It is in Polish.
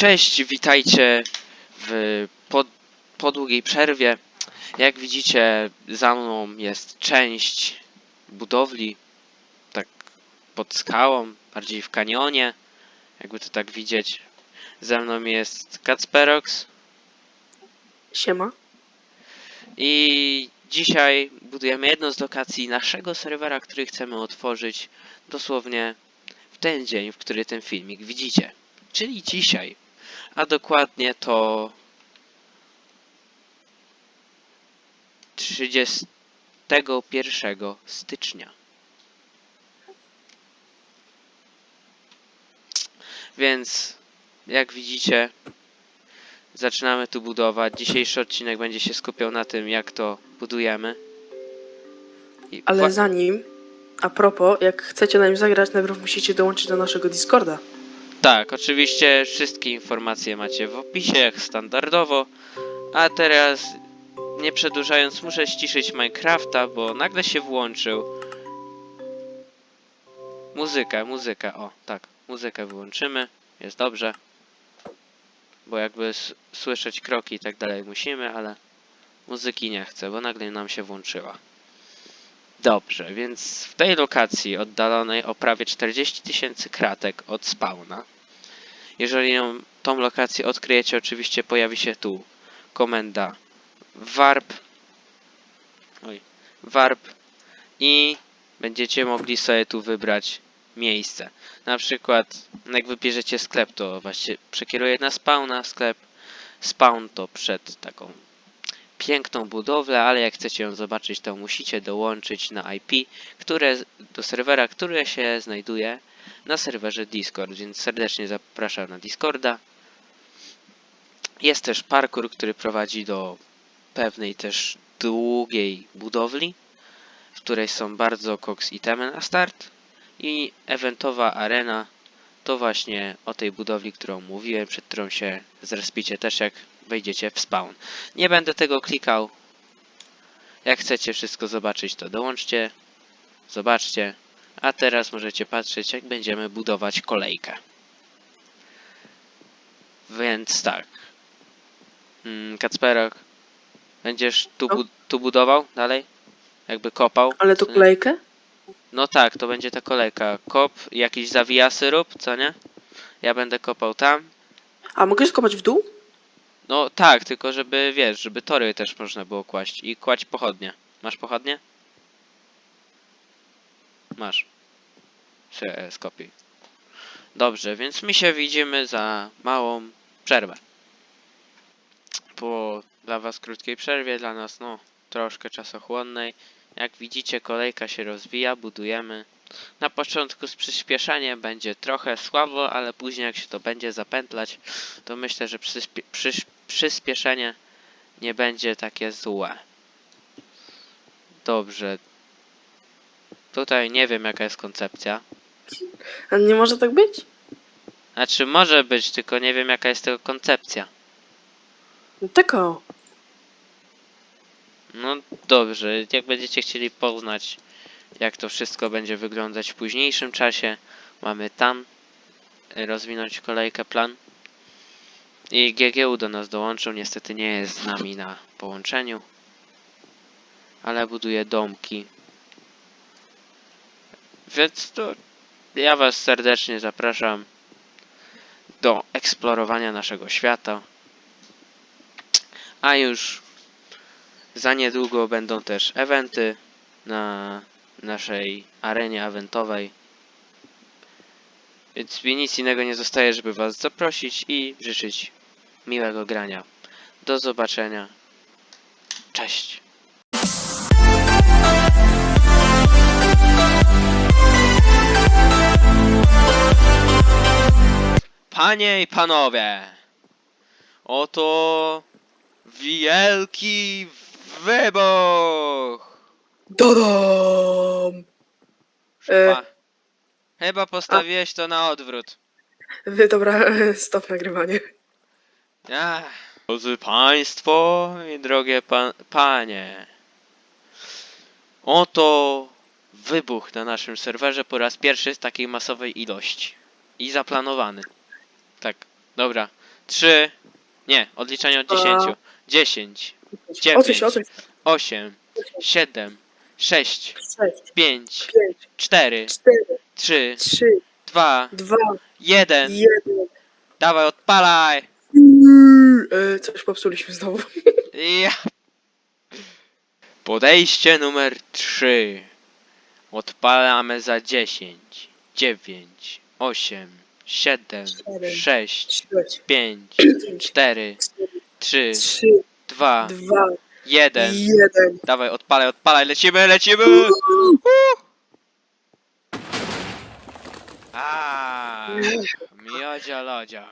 Cześć, witajcie w po, po długiej przerwie. Jak widzicie, za mną jest część budowli, tak pod skałą, bardziej w kanionie, jakby to tak widzieć. Ze mną jest Kacperox Siema. i dzisiaj budujemy jedną z lokacji naszego serwera, który chcemy otworzyć dosłownie w ten dzień, w który ten filmik widzicie, czyli dzisiaj. A dokładnie to 31 stycznia. Więc jak widzicie, zaczynamy tu budować. Dzisiejszy odcinek będzie się skupiał na tym, jak to budujemy. I Ale zanim, a propos, jak chcecie na nim zagrać, najpierw musicie dołączyć do naszego Discorda. Tak, oczywiście wszystkie informacje macie w opisie, jak standardowo. A teraz, nie przedłużając, muszę ściszyć Minecrafta, bo nagle się włączył. Muzyka, muzyka, o, tak, muzykę wyłączymy, jest dobrze. Bo jakby słyszeć kroki i tak dalej musimy, ale muzyki nie chcę, bo nagle nam się włączyła. Dobrze, więc w tej lokacji oddalonej o prawie 40 tysięcy kratek od spawna. Jeżeli ją, tą lokację odkryjecie, oczywiście pojawi się tu komenda warp. Oj, warp i będziecie mogli sobie tu wybrać miejsce. Na przykład, jak wybierzecie sklep, to właśnie przekieruje na spawna sklep. Spawn to przed taką piękną budowlę, ale jak chcecie ją zobaczyć, to musicie dołączyć na IP, które do serwera, które się znajduje na serwerze Discord, więc serdecznie zapraszam na Discorda. Jest też parkour, który prowadzi do pewnej też długiej budowli, w której są bardzo koks itemy na start i eventowa arena to właśnie o tej budowli, którą mówiłem, przed którą się zrespicie też jak wejdziecie w spawn. Nie będę tego klikał. Jak chcecie wszystko zobaczyć, to dołączcie, zobaczcie, a teraz możecie patrzeć, jak będziemy budować kolejkę. Więc tak. Mm, Kacperok, będziesz tu, bu tu budował dalej? Jakby kopał? Ale to kolejkę? No tak, to będzie ta kolejka. Kop, jakiś zawijasy rób, co nie? Ja będę kopał tam. A mogę skopać w dół? No tak, tylko żeby, wiesz, żeby tory też można było kłaść. I kładź pochodnie. Masz pochodnie? Masz. Się e, skopiuj. Dobrze, więc my się widzimy za małą przerwę. Po dla was krótkiej przerwie, dla nas no troszkę czasochłonnej. Jak widzicie kolejka się rozwija, budujemy. Na początku z przyspieszeniem będzie trochę słabo, ale później jak się to będzie zapętlać, to myślę, że przyspie przyspieszenie nie będzie takie złe. Dobrze. Tutaj nie wiem jaka jest koncepcja. A nie może tak być? Znaczy może być, tylko nie wiem jaka jest tego koncepcja. No Tylko. No dobrze, jak będziecie chcieli poznać jak to wszystko będzie wyglądać w późniejszym czasie, mamy tam rozwinąć kolejkę plan. I GGU do nas dołączył, niestety nie jest z nami na połączeniu, ale buduje domki. Więc to ja was serdecznie zapraszam do eksplorowania naszego świata. A już za niedługo będą też eventy na naszej arenie eventowej. Więc mi nic innego nie zostaje, żeby was zaprosić i życzyć miłego grania. Do zobaczenia. Cześć. Panie i panowie, oto wielki wybuch! Dodam! E. Pa. Chyba postawiłeś to na odwrót. Wy, dobra, stop nagrywanie. Ach. Drodzy Państwo i drogie pa panie. Oto wybuch na naszym serwerze po raz pierwszy z takiej masowej ilości. I zaplanowany. Tak, dobra. 3, nie, odliczanie od Dwa. 10. 10, Odsuń się, odsuń się. 8, 7, 6, 6, 5, 5, 4, 4, 3, 3, 2, 2, 1. 1. Dawaj, odpalaj! E, coś popsuliśmy znowu. Ja. Podejście numer 3. Odpalamy za 10, 9, 8, 7, Siedem. 6, 6, 5, 5, 4, 3, 3, 2, 2, 1. 1. Dawaj, odpalaj, odpalaj, lecimy, lecimy! Uh! A, miodzia lodzia.